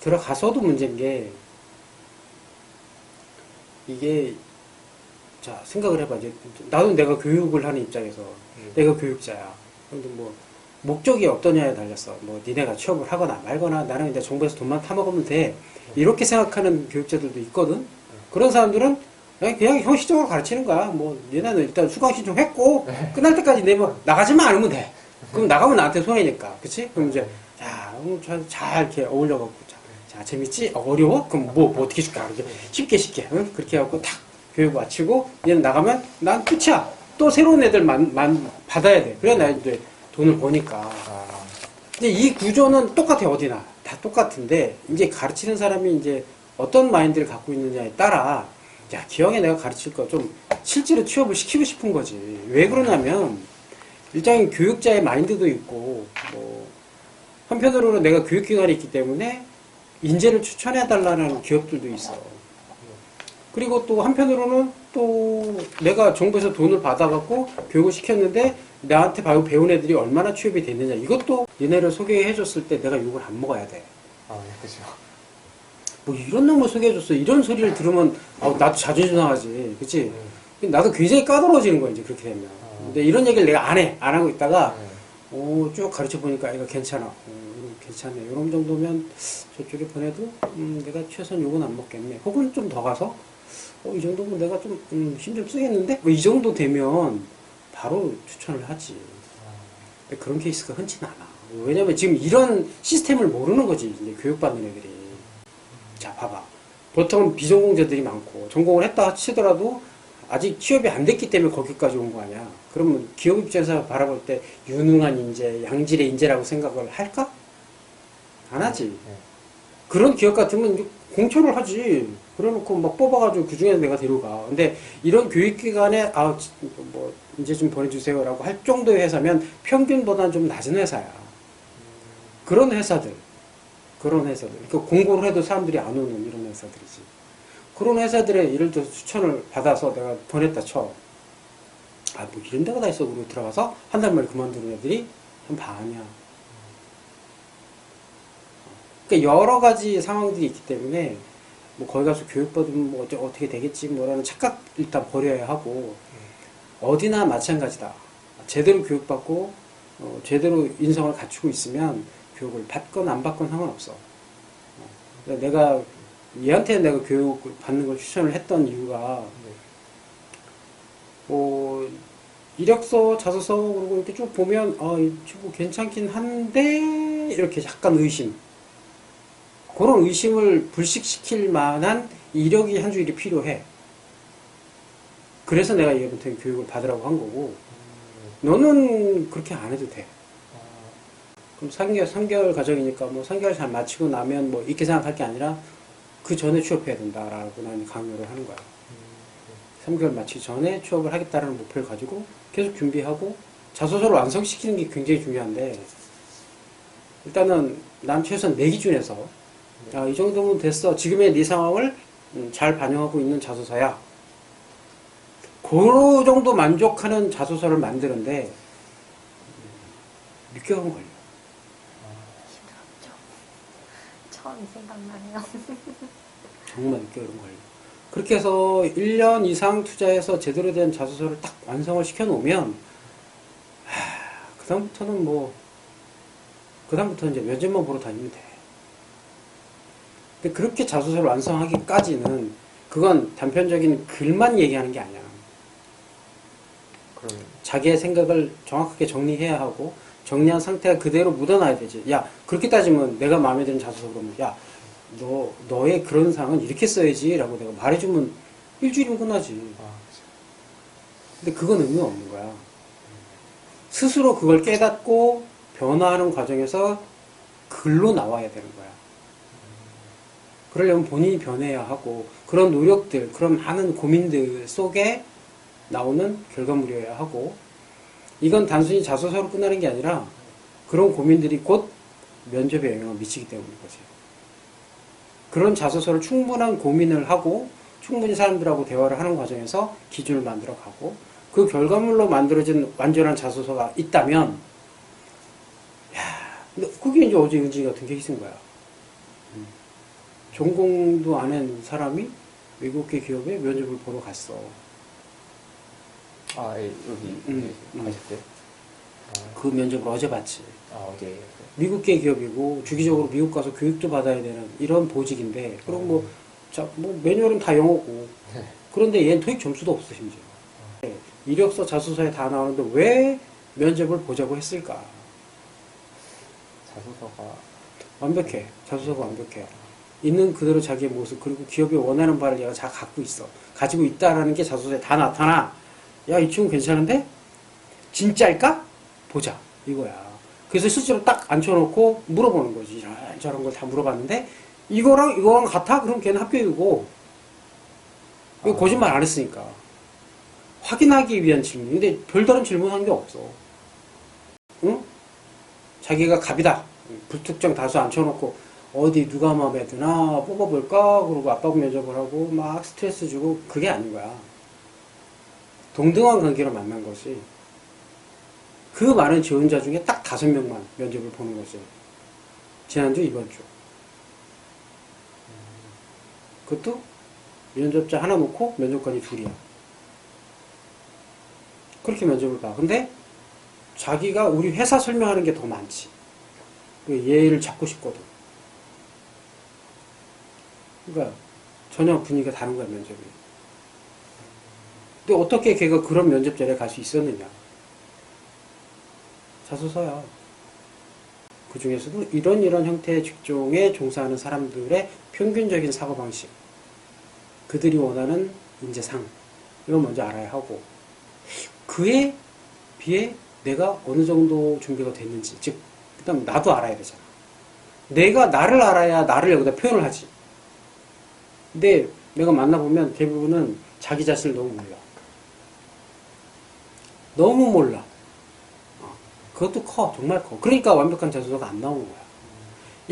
들어가서도 문제인 게 이게 자 생각을 해봐. 이제 나도 내가 교육을 하는 입장에서 음. 내가 교육자야. 근데 뭐 목적이 어떠냐에 달렸어 뭐 니네가 취업을 하거나 말거나 나는 이제 정부에서 돈만 타먹으면 돼. 이렇게 생각하는 교육자들도 있거든. 그런 사람들은 그냥, 형식적으로 가르치는 거야. 뭐 얘네는 일단 수강 신청했고 끝날 때까지 내면 나가지만 않으면 돼. 그럼 나가면 나한테 손해니까. 그치? 그럼 이제 자, 음, 잘, 잘 이렇게 어울려갖고 자, 자 재밌지? 어, 어려워? 그럼 뭐, 뭐 어떻게 줄까? 이렇게 쉽게 쉽게 응? 그렇게 해갖고 탁 교육 마치고 얘는 나가면 난 끝이야. 또 새로운 애들 만 만 받아야 돼. 그래 나 이제 돈을 버니까. 아, 근데 이 구조는 똑같아 어디나. 다 똑같은데 이제 가르치는 사람이 이제 어떤 마인드를 갖고 있느냐에 따라 야 기왕에 내가 가르칠 거 좀 실제로 취업을 시키고 싶은 거지. 왜 그러냐면 일단 교육자의 마인드도 있고 뭐 한편으로는 내가 교육기관이 있기 때문에 인재를 추천해 달라는 기업들도 있어 그리고 또 한편으로는 또 내가 정부에서 돈을 받아갖고 교육을 시켰는데 나한테 바로 배운 애들이 얼마나 취업이 됐느냐 이것도 얘네를 소개해줬을 때 내가 욕을 안 먹어야 돼. 아, 네, 그죠. 뭐 이런 놈을 소개해줬어 이런 소리를 들으면 아, 나도 자존심 상하지, 그치? 네. 나도 굉장히 까다로워지는 거야 이제 그렇게 되면. 아. 근데 이런 얘기를 내가 안 해, 안 하고 있다가 네. 오, 쭉 가르쳐 보니까 이거 괜찮아, 어, 이거 괜찮네. 이런 정도면 저쪽에 보내도 음, 내가 최소한 욕은 안 먹겠네. 혹은 좀 더 가서 어, 이 정도면 내가 좀 음, 힘좀 쓰겠는데? 뭐 이 정도 되면 바로 추천을 하지. 근데 그런 케이스가 흔치는 않아. 왜냐면 지금 이런 시스템을 모르는 거지, 이제 교육받는 애들이. 자, 봐봐. 보통 비전공자들이 많고, 전공을 했다 치더라도 아직 취업이 안 됐기 때문에 거기까지 온 거 아니야. 그러면 기업 입장에서 바라볼 때 유능한 인재, 양질의 인재라고 생각을 할까? 안 하지. 네. 그런 기업 같으면 공초를 하지. 그래놓고 막 뽑아가지고 그 중에 내가 데려가. 근데 이런 교육기관에 아, 지- 뭐, 이제 좀 보내주세요라고 할 정도의 회사면 평균보다는 좀 낮은 회사야. 그런 회사들. 그런 회사들. 그 공고를 해도 사람들이 안 오는 이런 회사들이지. 그런 회사들의 예를 들어서 추천을 받아서 내가 보냈다 쳐. 아, 뭐 이런 데가 다 있어. 그러고 들어가서 한 달 만에 그만두는 애들이 한 반이야. 그러니까 여러 가지 상황들이 있기 때문에 뭐 거기 가서 교육받으면 뭐 어째- 어떻게 되겠지 뭐라는 착각 일단 버려야 하고 어디나 마찬가지다. 제대로 교육받고 어, 제대로 인성을 갖추고 있으면 교육을 받건 안 받건 상관없어. 어, 내가 얘한테 내가 교육을 받는 걸 추천을 했던 이유가 네. 뭐 이력서, 자소서 그리고 이렇게 쭉 보면 아, 이 친구 괜찮긴 한데 이렇게 약간 의심. 그런 의심을 불식시킬 만한 이력이 한 줄이 필요해. 그래서 내가 얘한테 교육을 받으라고 한 거고 너는 그렇게 안 해도 돼. 아, 그럼 3개월, 3개월 과정이니까 뭐 3개월 잘 마치고 나면 뭐 이렇게 생각할 게 아니라 그 전에 취업해야 된다라고 나는 강요를 하는 거야. 3개월 마치기 전에 취업을 하겠다라는 목표를 가지고 계속 준비하고 자소서를 완성시키는 게 굉장히 중요한데 일단은 난 최소한 내 기준에서 야, 이 정도면 됐어. 지금의 네 상황을 음, 잘 반영하고 있는 자소서야. 그 정도 만족하는 자소서를 만드는데 음, 6개월은 걸려. 힘들었죠. 처음이 생각나네요. 정말 6개월은 걸려. 그렇게 해서 1년 이상 투자해서 제대로 된 자소서를 딱 완성을 시켜놓으면, 하, 그다음부터는 뭐, 그다음부터 이제 면접만 보러 다니면 돼. 근데 그렇게 자소서를 완성하기까지는, 그건 단편적인 글만 얘기하는 게 아니야. 그러면 자기의 생각을 정확하게 정리해야 하고, 정리한 상태가 그대로 묻어놔야 되지. 야, 그렇게 따지면 내가 마음에 드는 자소서 그러면, 야, 너, 너의 그런 상은 이렇게 써야지. 라고 내가 말해주면 일주일이면 끝나지. 아. 근데 그건 의미가 없는 거야. 스스로 그걸 깨닫고 변화하는 과정에서 글로 나와야 되는 거야. 그러려면 본인이 변해야 하고 그런 노력들, 그런 많은 고민들 속에 나오는 결과물이어야 하고 이건 단순히 자소서로 끝나는 게 아니라 그런 고민들이 곧 면접에 영향을 미치기 때문인 거지. 그런 자소서를 충분한 고민을 하고 충분히 사람들하고 대화를 하는 과정에서 기준을 만들어 가고 그 결과물로 만들어진 완전한 자소서가 있다면 야, 그게 이제 어제 은진이 같은 케이스인 거야. 음. 전공도 안 한 사람이 외국계 기업에 면접을 보러 갔어. 아, 예, 여기 음, 예, 음. 가셨어요? 아, 그 면접을 어제 봤지. 아, 어제. 미국계 기업이고 주기적으로 미국 가서 교육도 받아야 되는 이런 보직인데 그리고 뭐, 자, 뭐 매뉴얼은 다 영어고 네. 그런데 얘는 토익 점수도 없어 심지어 네, 이력서 자소서에 다 나오는데 왜 면접을 보자고 했을까 자소서가 완벽해 자소서가 완벽해 있는 그대로 자기의 모습 그리고 기업이 원하는 바를 얘가 잘 갖고 있어 가지고 있다라는 게 자소서에 다 나타나 야 이 친구 괜찮은데? 진짜일까? 보자. 이거야. 그래서 실제로 딱 앉혀놓고 물어보는 거지. 이런 저런 걸 다 물어봤는데? 이거랑 이거랑 같아? 그럼 걔는 합격이고. 이거 아. 거짓말 안 했으니까. 확인하기 위한 질문. 근데 별다른 질문한 게 없어. 응? 자기가 갑이다. 불특정 다수 앉혀놓고 어디 누가 마음에 드나? 뽑아볼까? 그러고 압박 면접을 하고 막 스트레스 주고 그게 아닌 거야 동등한 관계로 만난 것이 그 많은 지원자 중에 딱 다섯 명만 면접을 보는 거지. 지난주 이번 주. 그것도 면접자 하나 놓고 면접관이 둘이야. 그렇게 면접을 봐. 근데 자기가 우리 회사 설명하는 게 더 많지. 그 예의를 잡고 싶거든. 그러니까 전혀 분위기가 다른 거야 면접이 근데 어떻게 걔가 그런 면접 자리에 갈 수 있었느냐. 자소서야 그 중에서도 이런 이런 형태의 직종에 종사하는 사람들의 평균적인 사고 방식. 그들이 원하는 인재상. 이걸 먼저 알아야 하고. 그에 비해 내가 어느 정도 준비가 됐는지 즉 그다음 나도 알아야 되잖아. 내가 나를 알아야 나를 여기다 표현을 하지. 근데 내가 만나보면 대부분은 자기 자신을 너무 몰라 너무 몰라 어, 그것도 커 정말 커 그러니까 완벽한 자소서가 안 나오는 거야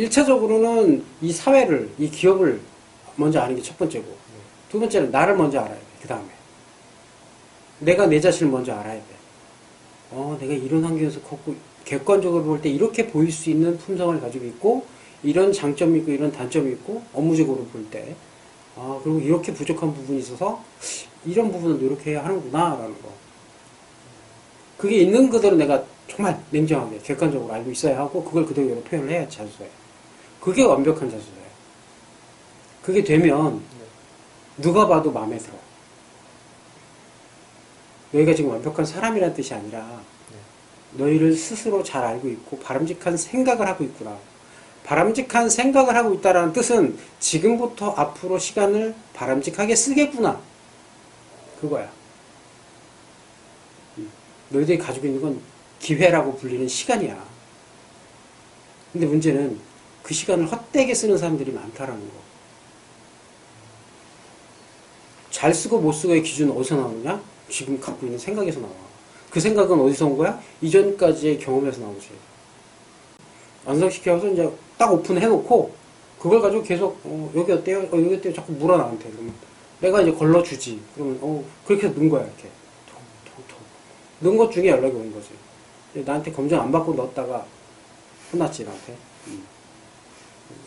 1차적으로는 이 사회를 이 기업을 먼저 아는 게 첫 번째고 두 번째는 나를 먼저 알아야 돼. 그 다음에. 내가 내 자신을 먼저 알아야 돼. 어, 내가 이런 환경에서 컸고, 객관적으로 볼 때 이렇게 보일 수 있는 품성을 가지고 있고, 이런 장점이 있고, 이런 단점이 있고, 업무적으로 볼 때. 아, 그리고 이렇게 부족한 부분이 있어서, 이런 부분을 노력해야 하는구나, 라는 거. 그게 있는 그대로 내가 정말 냉정하게, 객관적으로 알고 있어야 하고, 그걸 그대로 표현을 해야 자소서에. 그게 완벽한 자소서예요. 그게 되면, 누가 봐도 마음에 들어. 너희가 지금 완벽한 사람이라는 뜻이 아니라 너희를 스스로 잘 알고 있고 바람직한 생각을 하고 있구나. 바람직한 생각을 하고 있다라는 뜻은 지금부터 앞으로 시간을 바람직하게 쓰겠구나. 그거야. 음. 너희들이 가지고 있는 건 기회라고 불리는 시간이야. 근데 문제는 그 시간을 헛되게 쓰는 사람들이 많다라는 거. 잘 쓰고 못 쓰고의 기준은 어디서 나오느냐? 지금 갖고 있는 생각에서 나와. 그 생각은 어디서 온 거야? 이전까지의 경험에서 나오지. 완성시켜서 이제 딱 오픈해놓고 그걸 가지고 계속 어, 여기 어때요? 어, 여기 어때요? 자꾸 물어 나한테. 그러면 내가 이제 걸러주지. 그러면 어 그렇게 해서 넣은 거야 이렇게. 넣은 것 중에 연락이 온 거지. 나한테 검정 안 받고 넣었다가 혼났지 나한테. 음.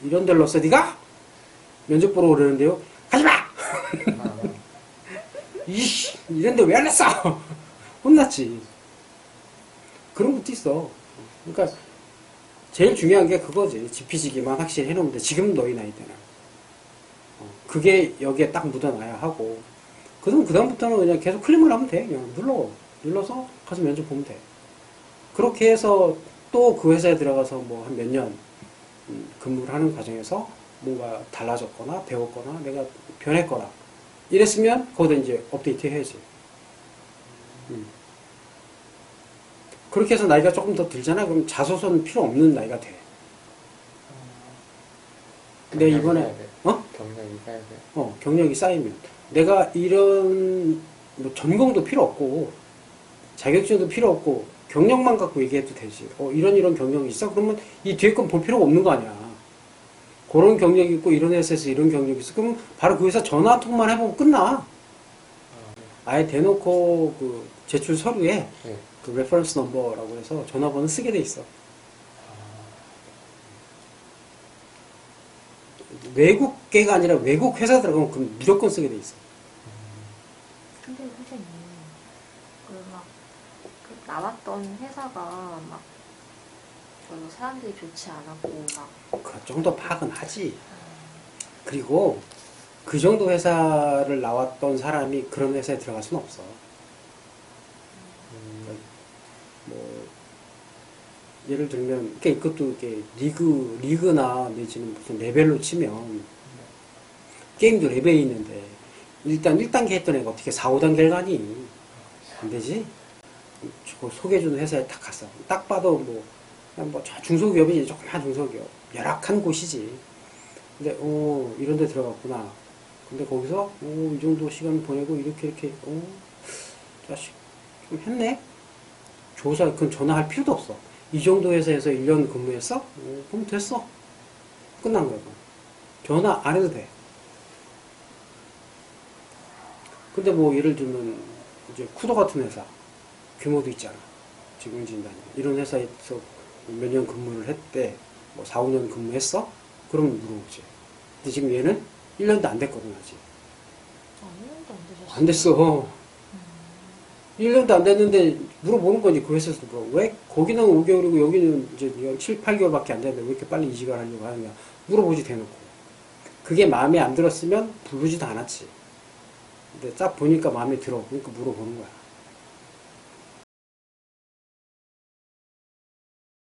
이런 데를 넣었어 네가? 면접 보러 오려는데요. 가지마! 아, 이씨, 이런 데 왜 안 했어? 혼났지. 그런 것도 있어. 그러니까, 제일 중요한 게 그거지. 지피지기만 확실히 해놓으면 돼. 지금 너희 나이 때는. 어, 그게 여기에 딱 묻어놔야 하고. 그럼 그다음부터는 그냥 계속 클릭을 하면 돼. 그냥 눌러. 눌러서 가서 면접 보면 돼. 그렇게 해서 또 그 회사에 들어가서 뭐 한 몇년 음, 근무를 하는 과정에서 뭔가 달라졌거나 배웠거나 내가 변했거나 이랬으면 거기다 이제 업데이트 해야지. 음. 그렇게 해서 나이가 조금 더 들잖아. 그럼 자소서는 필요 없는 나이가 돼. 근데 경력이 이번에. 어? 경력이 쌓여야 돼. 어, 경력이 쌓이면 내가 이런 뭐 전공도 필요 없고 자격증도 필요 없고 경력만 갖고 얘기해도 되지. 어, 이런 이런 경력이 있어? 그러면 이 뒤에 건 볼 필요가 없는 거 아니야. 그런 경력이 있고 이런 회사에서 이런 경력이 있어. 그럼 바로 그 회사 전화 한 통만 해보면 끝나. 아. 아예 대놓고 그 제출 서류에 네. 그 레퍼런스 넘버라고 해서 전화번호 쓰게 돼 있어. 외국계가 아니라 외국 회사 들어가면 그럼 무조건 쓰게 돼 있어. 근데 그 나왔던 회사가 막 별로 사람들이 좋지 않았고 막 그 정도 파악은 하지. 그리고 그 정도 회사를 나왔던 사람이 그런 회사에 들어갈 수는 없어. 음, 뭐 예를 들면 이것도 이렇게 리그 리그나 내지는 무슨 레벨로 치면 게임도 레벨이 있는데 일단 1단계 했던 애가 어떻게 4, 5단계를 가니? 안 되지? 저 소개해주는 회사에 딱 갔어. 딱 봐도 뭐, 뭐, 저 중소기업이지, 조그만 중소기업. 열악한 곳이지. 근데, 어, 이런 데 들어갔구나. 근데 거기서, 어, 이 정도 시간 보내고, 이렇게, 이렇게, 어, 자식, 좀 했네? 조사, 그건 전화할 필요도 없어. 이 정도 회사에서 1년 근무했어? 어, 그럼 됐어. 끝난 거야, 그건. 전화 안 해도 돼. 근데 뭐 예를 들면 이제 쿠도 같은 회사 규모도 있잖아. 직원 진단이 이런 회사에서 몇 년 근무를 했대. 뭐 4, 5년 근무했어? 그러면 물어보지. 근데 지금 얘는 1년도 안 됐거든 아직. 아무도 안 되셨어요. 안 됐어. 1년도 안 됐는데 물어보는 거지 그 회사에서 뭐. 왜 거기는 5개월이고 여기는 이제 7, 8개월밖에 안 됐는데 왜 이렇게 빨리 이직을 하려고 하느냐 물어보지 대놓고. 그게 마음에 안 들었으면 부르지도 않았지. 근데 딱 보니까 마음에 들어. 그러니까 물어보는 거야.